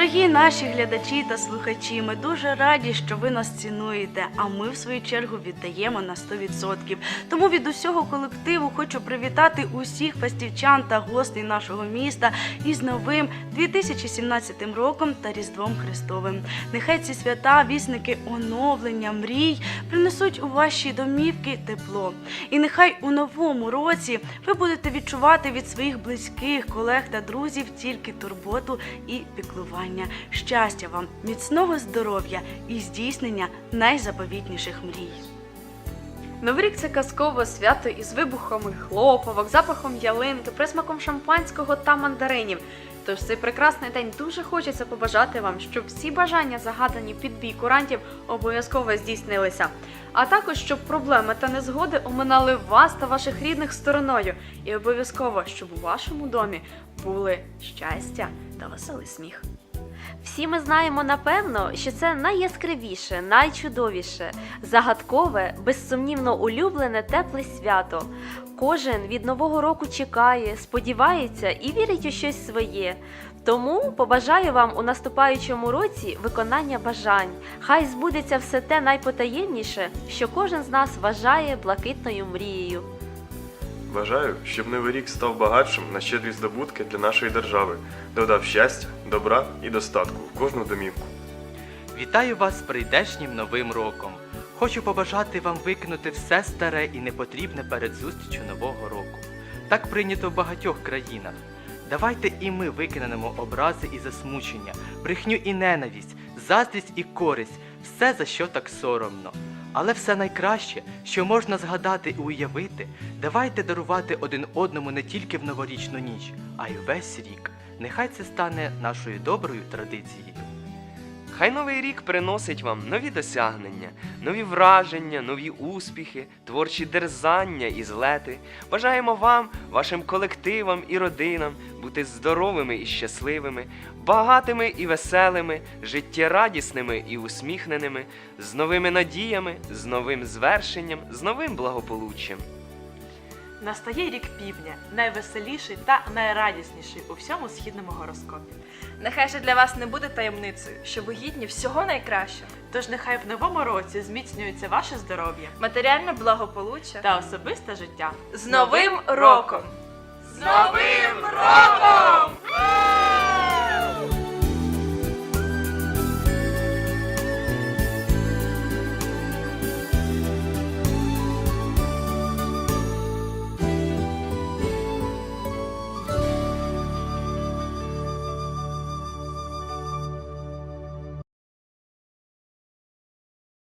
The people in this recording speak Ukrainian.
Дорогі наші глядачі та слухачі, ми дуже раді, що ви нас цінуєте. А ми, в свою чергу, віддаємо на 100%. Тому від усього колективу хочу привітати усіх фестівчан та гостей нашого міста із новим 2017 роком та Різдвом Христовим. Нехай ці свята, вісники оновлення, мрій принесуть у ваші домівки тепло. І нехай у новому році ви будете відчувати від своїх близьких, колег та друзів тільки турботу і піклування. Щастя вам, міцного здоров'я і здійснення найзаповітніших мрій. Новий рік це казкове свято із вибухами хлопавок, запахом ялинки, присмаком шампанського та мандаринів. Тож цей прекрасний день дуже хочеться побажати вам, щоб всі бажання, загадані під бій курантів, обов'язково здійснилися. А також щоб проблеми та незгоди оминали вас та ваших рідних стороною. І обов'язково, щоб у вашому домі були щастя та веселий сміх. Всі ми знаємо напевно, що це найяскравіше, найчудовіше, загадкове, безсумнівно улюблене тепле свято. Кожен від нового року чекає, сподівається і вірить у щось своє. Тому побажаю вам у наступаючому році виконання бажань. Хай збудеться все те найпотаємніше, що кожен з нас вважає блакитною мрією. Бажаю, щоб новий рік став багатшим на щедрі здобутки для нашої держави, додав щастя, добра і достатку в кожну домівку. Вітаю вас з прийдешнім новим роком. Хочу побажати вам викинути все старе і непотрібне перед зустрічю нового року. Так прийнято в багатьох країнах. Давайте і ми викинемо образи і засмучення, брехню і ненависть, заздрість і користь, все за що так соромно. Але все найкраще, що можна згадати і уявити, давайте дарувати один одному не тільки в новорічну ніч, а й весь рік. Нехай це стане нашою доброю традицією. Хай новий рік приносить вам нові досягнення, нові враження, нові успіхи, творчі дерзання і злети. Бажаємо вам, вашим колективам і родинам бути здоровими і щасливими, багатими і веселими, життєрадісними і усміхненими, з новими надіями, з новим звершенням, з новим благополуччям. Настає рік півдня, найвеселіший та найрадісніший у всьому східному гороскопі. Нехай же для вас не буде таємницею, що ви гідні всього найкращого. Тож нехай в новому році зміцнюється ваше здоров'я Матеріальне благополуччя та особисте життя. з Новим роком! З Новим роком!